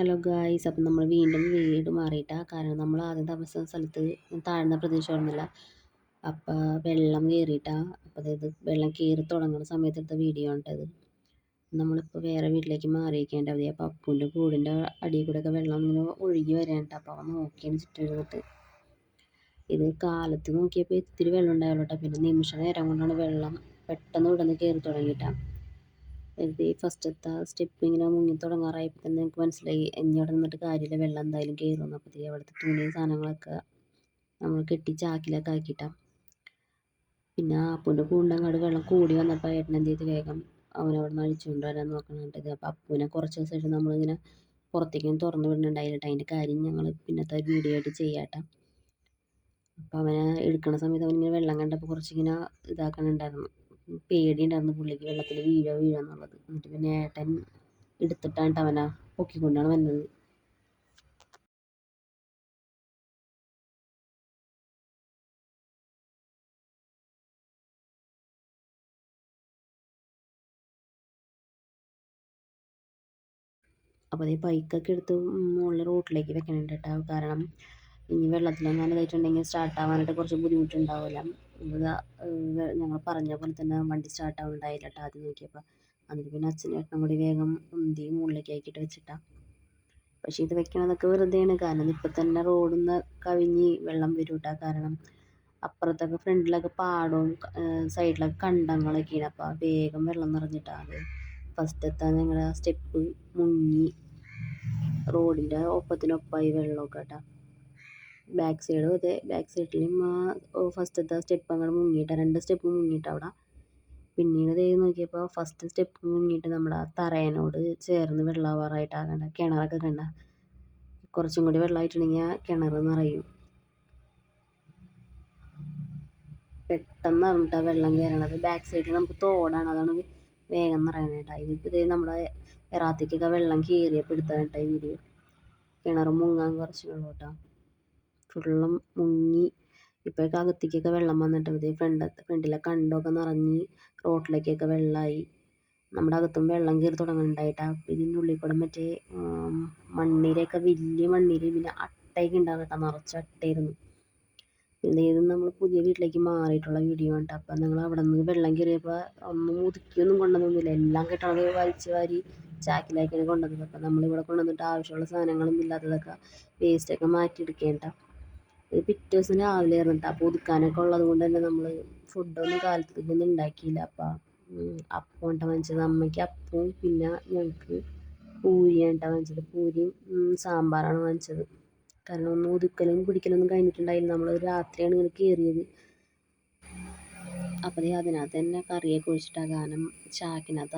Hello guys അപ്പം നമ്മൾ വീണ്ടും വീട് മാറിയിട്ടാണ് കാരണം നമ്മൾ ആദ്യം താമസിച്ച സ്ഥലത്ത് താഴ്ന്ന പ്രദേശമായിരുന്നില്ല. അപ്പം വെള്ളം കയറിയിട്ടാണ് അപ്പോൾ അതായത് വെള്ളം കയറി തുടങ്ങുന്ന സമയത്ത് എടുത്ത വീഡിയോ ഉണ്ടത് നമ്മളിപ്പോൾ വേറെ വീട്ടിലേക്ക് മാറിയിരിക്കേണ്ട മതി അപ്പോൾ അപ്പൂന്റെ കൂടിന്റെ അടിയിൽ കൂടെ ഒക്കെ വെള്ളം ഇങ്ങനെ ഒഴുകി വരാനുണ്ട്. അപ്പോൾ അവൻ നോക്കിയാണ് ചുറ്റിരുന്നിട്ട് ഇത് കാലത്ത് നോക്കിയപ്പോൾ ഇത്തിരി വെള്ളം ഉണ്ടായുള്ളൂ കേട്ടോ. പിന്നെ നിമിഷ നേരം കൊണ്ടാണ് വെള്ളം പെട്ടെന്ന് ഇവിടെ നിന്ന് കയറി തുടങ്ങിയിട്ടാണ് ഇത് ഈ ഫസ്റ്റത്തെ സ്റ്റെപ്പ് ഇങ്ങനെ മുങ്ങി തുടങ്ങാറായപ്പോൾ തന്നെ എനിക്ക് മനസ്സിലായി. ഇനി അവിടെ നിന്നിട്ട് കാര്യമില്ല. വെള്ളം എന്തായാലും കയറുമെന്ന് അപ്പോഴത്തേക്ക് അവിടുത്തെ തുണിയും സാധനങ്ങളൊക്കെ നമ്മൾ കെട്ടി ചാക്കിലൊക്കെ ആക്കിയിട്ടാണ് പിന്നെ അപ്പൂന്റെ കൂണ്ടങ്ങാട് വെള്ളം കൂടി വന്നപ്പോൾ ഏട്ടൻ എന്ത് ചെയ്ത് വേഗം അവനവിടെ നിന്ന് അഴിച്ചുകൊണ്ട് വരാൻ നോക്കണുണ്ട് അപ്പോൾ അപ്പൂനെ കുറച്ച് ദിവസമായിട്ട് നമ്മളിങ്ങനെ പുറത്തേക്കും തുറന്നു വിടുന്നുണ്ടായില്ല അതിന്റെ കാര്യം ഞങ്ങൾ പിന്നത്തെ വീഡിയോ ആയിട്ട് ചെയ്യാട്ടോ. അപ്പോൾ അവനെ എടുക്കണ സമയത്ത് അവനിങ്ങനെ വെള്ളം കണ്ടപ്പോൾ കുറച്ചിങ്ങനെ ഇതാക്കണുണ്ടായിരുന്നു. പേടിയുണ്ടായിരുന്നു പുള്ളിക്ക് വെള്ളത്തിൽ വീഴോ വീഴോ എന്നുള്ളത്. എന്നിട്ട് പിന്നെ ഏട്ടൻ എടുത്തിട്ടാണ് അവനെ പൊക്കിക്കൊണ്ടാണ് വന്നത്. അപ്പോൾ അതേ ബൈക്കൊക്കെ എടുത്ത് മുകളിൽ റോട്ടിലേക്ക് വെക്കണുണ്ട് കേട്ടോ. കാരണം ഇനി വെള്ളത്തിലെങ്ങാനും ഇതായിട്ടുണ്ടെങ്കിൽ സ്റ്റാർട്ട് കുറച്ച് ബുദ്ധിമുട്ടുണ്ടാവില്ല. ഞങ്ങൾ പറഞ്ഞ പോലെ തന്നെ വണ്ടി സ്റ്റാർട്ട് ആവുന്നുണ്ടായില്ല കേട്ടോ ആദ്യം നോക്കിയപ്പോൾ എന്നിട്ട് പിന്നെ അച്ഛനും ഏട്ടനും കൂടി വേഗം ഉന്തി മുകളിലേക്ക് ആക്കിയിട്ട് വെച്ചിട്ടാ. പക്ഷേ ഇത് വെക്കണതൊക്കെ വെറുതെയാണ്. കാരണം ഇപ്പം തന്നെ റോഡിൽ കവിഞ്ഞ് വെള്ളം വരും കേട്ടോ കാരണം അപ്പുറത്തൊക്കെ ഫ്രണ്ടിലൊക്കെ പാടവും സൈഡിലൊക്കെ കണ്ടങ്ങളൊക്കെയാണ്. അപ്പോൾ വേഗം വെള്ളം നിറഞ്ഞിട്ടാണ് ഫസ്റ്റത്തെ ഞങ്ങളുടെ സ്റ്റെപ്പ് മുങ്ങി. റോഡിന്റെ ഒപ്പത്തിനൊപ്പമായി വെള്ളമൊക്കെ കേട്ടോ ബാക്ക് സൈഡും അതെ ബാക്ക് സൈഡിലും ഫസ്റ്റത്തെ സ്റ്റെപ്പ് അങ്ങോട്ട് മുങ്ങിയിട്ട് രണ്ട് സ്റ്റെപ്പ് മുങ്ങിയിട്ട് അവിടെ. പിന്നീട് ദേ നോക്കിയപ്പോൾ ഫസ്റ്റ് സ്റ്റെപ്പ് മുങ്ങിയിട്ട് നമ്മുടെ തറയനോട് ചേർന്ന് വെള്ളമാവാറായിട്ടാണ് കണ്ട കിണറൊക്കെ കണ്ട. കുറച്ചും കൂടി വെള്ളമായിട്ടുണ്ടെങ്കിൽ ആ കിണർ നിറയും. പെട്ടെന്ന് കേട്ടോ വെള്ളം കയറണത് ബാക്ക് സൈഡിൽ നമുക്ക് തോടാണ് അതാണ് വേഗം നിറയണേട്ടാ. ഇതിപ്പോൾ ഇതേ നമ്മുടെ എറാത്തേക്കൊക്കെ വെള്ളം കയറിയപ്പോൾ എടുത്താണ് കേട്ടോ ഈ വീഡിയോ കിണർ മുങ്ങാൻ കുറച്ച് വെള്ളം കേട്ടോ ഫുള്ളും മുങ്ങി. ഇപ്പോഴൊക്കെ അകത്തേക്കൊക്കെ വെള്ളം വന്നിട്ട് ഇത് ഫ്രണ്ട് ഫ്രണ്ടിലെ കണ്ടമൊക്കെ നിറഞ്ഞ് റോട്ടിലേക്കൊക്കെ വെള്ളമായി നമ്മുടെ അകത്തും വെള്ളം കയറി തുടങ്ങുന്നുണ്ടായിട്ടാ. ഇതിന്റെ ഉള്ളിൽ കൂടെ മറ്റേ മണ്ണിരയൊക്കെ വലിയ മണ്ണിര പിന്നെ അട്ടയൊക്കെ ഉണ്ടാവും കേട്ടോ നിറച്ച് അട്ടയായിരുന്നു. പിന്നെ ഇത് നമ്മൾ പുതിയ വീട്ടിലേക്ക് മാറിയിട്ടുള്ള വീഡിയോ ആണ് അപ്പം നിങ്ങൾ അവിടെ നിന്ന് വെള്ളം കയറിയപ്പോൾ ഒന്നും ഒതുക്കിയൊന്നും കൊണ്ടുവന്നൊന്നുമില്ല എല്ലാം കെട്ടണത് വലിച്ച് വാരി ചാക്കിലാക്കിയാണ് കൊണ്ടുവന്നത്. അപ്പം നമ്മളിവിടെ കൊണ്ടുവന്നിട്ട് ആവശ്യമുള്ള സാധനങ്ങളൊന്നും ഇല്ലാത്തതൊക്കെ വേസ്റ്റൊക്കെ മാറ്റിയെടുക്കേണ്ട ഇത് പിറ്റേ ദിവസം രാവിലെ ഇറങ്ങിട്ട് അപ്പോൾ ഒതുക്കാനൊക്കെ ഉള്ളത് കൊണ്ട് തന്നെ നമ്മൾ ഫുഡൊന്നും കാലത്തേക്കൊന്നും ഉണ്ടാക്കിയില്ല. അപ്പം അപ്പം ഉണ്ടാ വാങ്ങിച്ചത്. അമ്മയ്ക്ക് അപ്പവും പിന്നെ ഞങ്ങൾക്ക് പൂരിയാണ് കേട്ടോ വാങ്ങിച്ചത്. പൂരിയും സാമ്പാറാണ് വാങ്ങിച്ചത്. കാരണം ഒന്നും ഒതുക്കലും പിടിക്കലൊന്നും കഴിഞ്ഞിട്ടുണ്ടായില്ല. നമ്മൾ രാത്രിയാണ് ഇങ്ങനെ കയറിയത് അപ്പോൾ അതിനകത്ത് തന്നെ കറിയൊക്കെ ഒഴിച്ചിട്ടാണ് കാരണം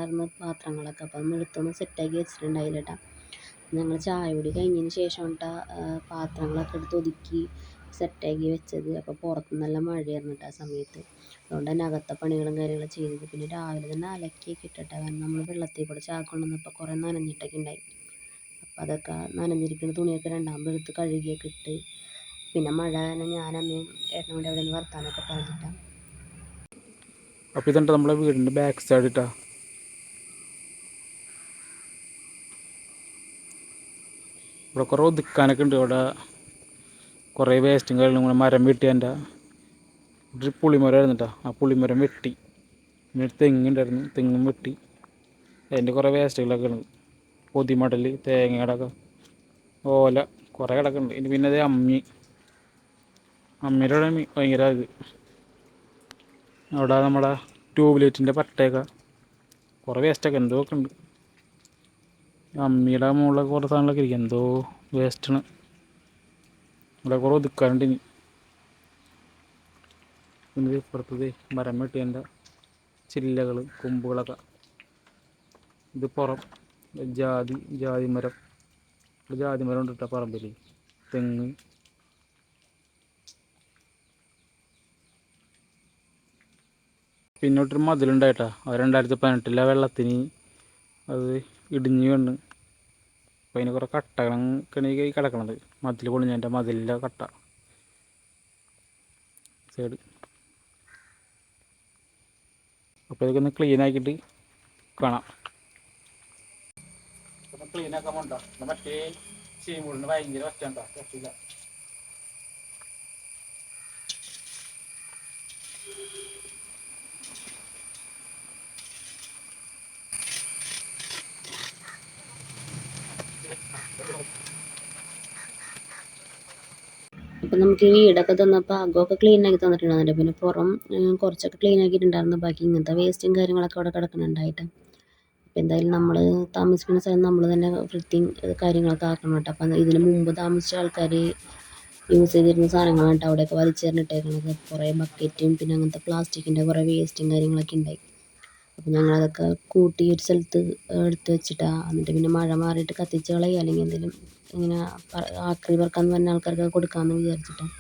അറിഞ്ഞ പാത്രങ്ങളൊക്കെ അപ്പം എടുത്തൊന്ന് സെറ്റാക്കി വെച്ചിട്ടുണ്ടായില്ല ഞങ്ങൾ ചായ കൂടി കഴിഞ്ഞതിന് ശേഷം കേട്ടോ പാത്രങ്ങളൊക്കെ എടുത്ത് ഒതുക്കി സെറ്റാക്കി വെച്ചത്. അപ്പോൾ പുറത്ത് നല്ല മഴയായിരുന്നു കേട്ടോ ആ സമയത്ത്. അതുകൊണ്ട് തന്നെ അകത്തെ പണികളും കാര്യങ്ങളും ചെയ്തത് പിന്നെ രാവിലെ തന്നെ അലക്കിയൊക്കെ ഇട്ടിട്ടാണ് കാരണം നമ്മൾ വെള്ളത്തിൽ കൂടെ ചാക്ക് വന്നപ്പോൾ കുറേ നനഞ്ഞിട്ടൊക്കെ ഉണ്ടായി അപ്പോൾ അതൊക്കെ നനഞ്ഞിരിക്കുന്ന തുണിയൊക്കെ രണ്ടാമത് എടുത്ത് കഴുകിയൊക്കെ ഇട്ട്. പിന്നെ മഴ കാരണം ഞാനമ്മയും ഏട്ടനും കൂടെ അവിടെ നിന്ന് വർത്താനൊക്കെ പറഞ്ഞിട്ടാണ് അപ്പോൾ ഇതുണ്ട് നമ്മളെ വീടിന്റെ ബാക്ക് സൈഡ് ഇട്ടാ ഇവിടെ കുറേ ഒതുക്കാനൊക്കെ ഉണ്ട് ഇവിടെ കുറേ വേസ്റ്റും കാര്യങ്ങളും കൂടെ മരം ഡ്രിപ്പ് ഒരു പുളിമരമായിരുന്നു കേട്ടോ ആ പുളിമരം വെട്ടി. പിന്നെ തെങ്ങുണ്ടായിരുന്നു തെങ്ങും വെട്ടി. അതിന്റെ കുറേ വേസ്റ്റുകളൊക്കെ ഉണ്ട് പൊതിമടൽ തേങ്ങ കിടക്ക ഓല കുറേ കിടക്കുന്നുണ്ട് ഇനി പിന്നെ അത് അമ്മി. അമ്മിയുടെ ഭയങ്കര ഇത്. അവിടെ നമ്മുടെ ട്യൂബ് ലൈറ്റിന്റെ പട്ടയൊക്കെ കുറേ വേസ്റ്റൊക്കെ എന്തോ ഒക്കെ ഉണ്ട് അമ്മിയുടെ മുകളിലൊക്കെ കുറേ സാധനങ്ങളൊക്കെ ഇരിക്കും. എന്തോ വേസ്റ്റാണ് ഇവിടെ കുറവ് ഒതുക്കാനുണ്ട് ഇനി. പുറത്തത് മരം വെട്ടിയതിന്റെ ചില്ലകൾ കൊമ്പുകളൊക്കെ. ഇത് പുറം. ജാതി ജാതി മരം. ജാതി മരം ഉണ്ട് കേട്ടോ പറമ്പിൽ തെങ്ങ്. പിന്നോട്ടൊരു മതിലുണ്ടായിട്ടാ. അത് രണ്ടായിരത്തി പതിനെട്ടിലെ വെള്ളത്തിന് അത് ഇടിഞ്ഞ് വീണ് അപ്പോൾ അതിന് കുറേ കട്ടകളൊക്കെയാണ് ഈ കിടക്കണത്. മതിൽ പൊളിഞ്ഞതിന്റെ മതിലിന്റെ കട്ട. സൈഡ്. അപ്പോൾ ഇതൊക്കെ ഒന്ന് ക്ലീൻ ആക്കിയിട്ട് കാണാം. ക്ലീൻ ആക്കാൻ വേണ്ട മറ്റേ ചീമുടിന് ഭയങ്കര ഒറ്റണ്ട പറ്റില്ല അപ്പം നമുക്ക് ഈ വീടൊക്കെ തന്നപ്പോൾ അകമൊക്കെ ക്ലീൻ ആക്കി തന്നിട്ടുണ്ടായിരുന്നു പിന്നെ പുറം കുറച്ചൊക്കെ ക്ലീൻ ആക്കിയിട്ടുണ്ടായിരുന്നു. ബാക്കി ഇങ്ങനത്തെ വേസ്റ്റും കാര്യങ്ങളൊക്കെ അവിടെ കിടക്കുന്നുണ്ടായിട്ട്. അപ്പം എന്തായാലും നമ്മൾ താമസിക്കുന്ന സ്ഥലം നമ്മൾ തന്നെ വൃത്തിയും കാര്യങ്ങളൊക്കെ ആക്കണം കേട്ടോ. അപ്പം ഇതിന് മുമ്പ് താമസിച്ച ആൾക്കാർ യൂസ് ചെയ്തിരുന്ന സാധനങ്ങളാണ് കേട്ടോ അവിടെയൊക്കെ വലിച്ചെറിഞ്ഞിട്ടേക്കുന്നത് കുറേ ബക്കറ്റും പിന്നെ അങ്ങനത്തെ പ്ലാസ്റ്റിക്കിന്റെ കുറേ വേസ്റ്റും കാര്യങ്ങളൊക്കെ ഉണ്ടായി. അപ്പം ഞങ്ങളതൊക്കെ കൂട്ടി ഒരു സ്ഥലത്ത് എടുത്ത് വെച്ചിട്ടാണ് എന്നിട്ട് പിന്നെ മഴ മാറിയിട്ട് കത്തിച്ച് കളയുക. അല്ലെങ്കിൽ എന്തെങ്കിലും ഇങ്ങനെ ആക്രി പറക്കാന്ന് പറഞ്ഞ ആൾക്കാർക്ക് കൊടുക്കാമെന്ന് വിചാരിച്ചിട്ടാണ്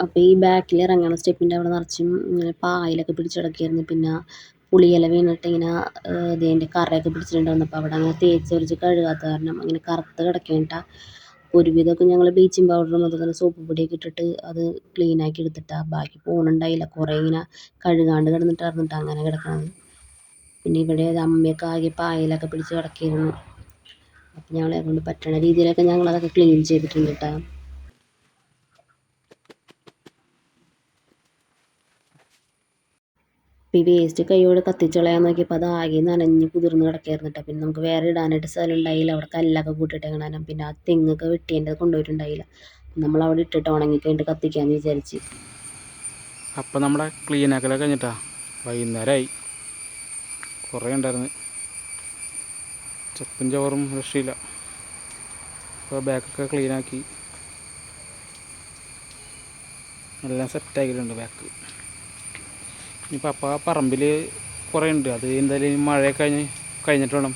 അപ്പോൾ ഈ ബാക്കിൽ ഇറങ്ങുന്ന സ്റ്റെപ്പിന്റെ അവിടെ നിറച്ചും ഇങ്ങനെ പായലൊക്കെ പിടിച്ചിടക്കായിരുന്നു പിന്നെ പുളിയില വീണിട്ട് ഇങ്ങനെ ഇതിന്റെ കറയൊക്കെ പിടിച്ചിട്ടുണ്ടായിരുന്നു. അപ്പോൾ അവിടെ അങ്ങനെ തേച്ച് ഒരിച്ച് കഴുകാത്ത കാരണം അങ്ങനെ കറുത്ത് കിടക്കേണ്ട ഒരുവിധമൊക്കെ ഞങ്ങൾ ബ്ലീച്ചിങ് പൗഡറും അതുപോലെ സോപ്പ് പൊടിയൊക്കെ ഇട്ടിട്ട് അത് ക്ലീൻ ആക്കി എടുത്തിട്ടാണ് ബാക്കി പോകണുണ്ടായില്ല കുറേ ഇങ്ങനെ കഴുകാണ്ട് കിടന്നിട്ടായിരുന്നിട്ട് അങ്ങനെ കിടക്കണത്. പിന്നെ ഇവിടെ അമ്മയൊക്കെ ആകെ പായലൊക്കെ പിടിച്ച് കിടക്കിയിരുന്നു അപ്പോൾ ഞങ്ങളെ കൊണ്ട് പറ്റണ രീതിയിലൊക്കെ ഞങ്ങളതൊക്കെ ക്ലീൻ ചെയ്തിട്ടുണ്ട് കേട്ടോ ഈ വേസ്റ്റ് കൈയോടെ കത്തിച്ച് കളയാൻ നോക്കിയപ്പോൾ അത് ആകെ നനഞ്ഞ് കുതിർന്ന് കിടക്കായിരുന്നു കേട്ടോ. പിന്നെ നമുക്ക് വേറെ ഇടാനായിട്ട് സ്ഥലം ഉണ്ടായില്ല. അവിടെ കല്ലൊക്കെ കൂട്ടിയിട്ടേക്കണം പിന്നെ ആ തെങ്ങൊക്കെ വെട്ടിയതിന്റെ കൊണ്ടുപോയിട്ടുണ്ടായില്ല. നമ്മൾ അവിടെ ഇട്ടിട്ട് ഉണങ്ങി കഴിഞ്ഞിട്ട് കത്തിക്കാമെന്ന് വിചാരിച്ച്. അപ്പം നമ്മുടെ ക്ലീൻ ആക്കലൊക്കെ കഴിഞ്ഞിട്ടാ? വൈകുന്നേരമായി കുറേ ഉണ്ടായിരുന്നു. ചെപ്പും ചോറും രക്ഷയില്ല. അപ്പോൾ ബാക്കൊക്കെ ക്ലീനാക്കി എല്ലാം സെറ്റാക്കിയിട്ടുണ്ട് ബാക്ക് ഇനിയിപ്പോൾ അപ്പം ആ പറമ്പിൽ കുറേ ഉണ്ട്. അത് എന്തായാലും മഴയൊക്കെ കഴിഞ്ഞ് കഴിഞ്ഞിട്ട് വേണം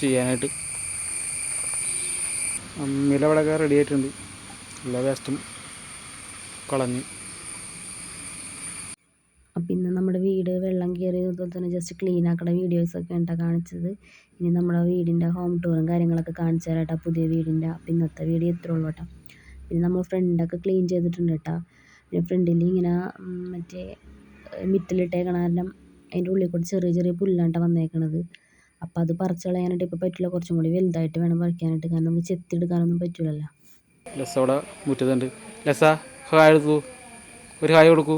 ചെയ്യാനായിട്ട്. അമ്മിയിൽ അവിടെയൊക്കെ റെഡി ആയിട്ടുണ്ട്. എല്ലാ വേസ്റ്റും കളഞ്ഞ്. അപ്പം ഇന്ന് നമ്മുടെ വീട് വെള്ളം കയറി അതുപോലെ തന്നെ ജസ്റ്റ് ക്ലീൻ ആക്കണ വീഡിയോസൊക്കെ ഉണ്ടാ കാണിച്ചത്. ഇനി നമ്മുടെ വീടിന്റെ ഹോം ടൂറും കാര്യങ്ങളൊക്കെ കാണിച്ചു തരാം കേട്ടോ പുതിയ വീടിന്റെ അപ്പം ഇന്നത്തെ വീഡിയോ ഇത്രേ ഉള്ളൂ കേട്ടോ. പിന്നെ നമ്മൾ ഫ്രണ്ടൊക്കെ ക്ലീൻ ചെയ്തിട്ടുണ്ട് കേട്ടോ. പിന്നെ ഫ്രണ്ടിൽ ഇങ്ങനെ മറ്റേ മിറ്റലിട്ടേക്കണ കാരണം അതിന്റെ ഉള്ളിൽ കൂടി ചെറിയ ചെറിയ പുല്ലാണ്ട വന്നേക്കണത്. അപ്പോൾ അത് പറിച്ച് കളയാനായിട്ട് ഇപ്പോൾ പറ്റില്ല. കുറച്ചും കൂടി വലുതായിട്ട് വേണം പറിക്കാനായിട്ട്. കാരണം നമുക്ക് ചെത്തിയെടുക്കാനൊന്നും പറ്റില്ലല്ലോ ലസ അവിടെ മുറ്റത്തുണ്ട്. ലസ ഹായ് എടുക്കൂ ഒരു ഹായ് കൊടുക്കൂ.